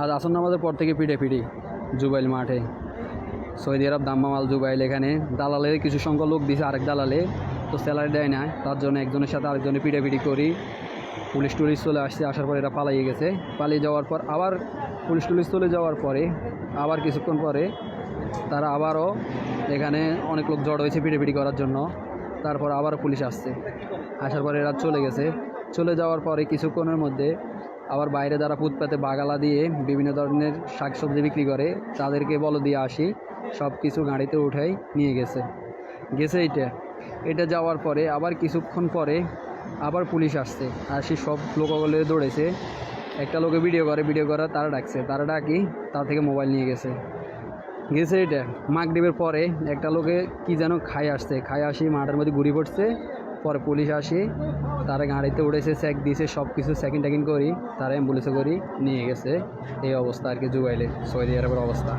আর আসন নামাজের পর থেকে পিঠে পিঠি, জুবাইল মাঠে। সৌদি আরব দাম্মামাল জুবাইল এখানে। দালালের কিছু সংখ্যক লোক দিছে আরেক দালালে, তো স্যালারি দেয় না তার জন্য একজনের সাথে আরেকজনের পিঠে পিঠি করি। পুলিশ টুলিশ চলে আসছে, আসার পর এরা পালিয়ে গেছে। পালিয়ে যাওয়ার পর আবার পুলিশ টুলিশ চলে যাওয়ার পরে, আবার কিছুক্ষণ পরে তারা আবারও এখানে অনেক লোক জড় হয়েছে পিঠে পিঠি করার জন্য। তারপর আবার পুলিশ আসছে। আসার পরে এরা চলে গেছে। চলে যাওয়ার পরে কিছুক্ষণের মধ্যে আবার বাইরে যারা ফুটপাতে বাগালা দিয়ে বিভিন্ন ধরনের শাকসবজি বিক্রি করে, তাদেরকে বলো দিয়ে আসি সব কিছু গাড়িতে উঠাই নিয়ে গেছে। গেছে এইটা। এটা যাওয়ার পরে আবার কিছুক্ষণ পরে আবার পুলিশ আসছে। আসি সব লোকগুলো দৌড়েছে। একটা লোকে ভিডিও করে ভিডিও করা তারা ডাকছে। তারা ডাকি তার থেকে মোবাইল নিয়ে গেছে। গেছে এটা মাগরীবের পরে একটা লোকে কি যেন খাই আসছে। খাই আসি মাঠের মধ্যে ঘুরি পড়ছে। পরে পুলিশ আসি, তারা গাড়িতে উঠেছে চেক দিয়েছে সব কিছু চেকিং টেকিং করি, তারা অ্যাম্বুলেন্সে করি, নিয়ে গেছে। এই অবস্থা আর কি জুবাইলে, সৌদি আরবের অবস্থা।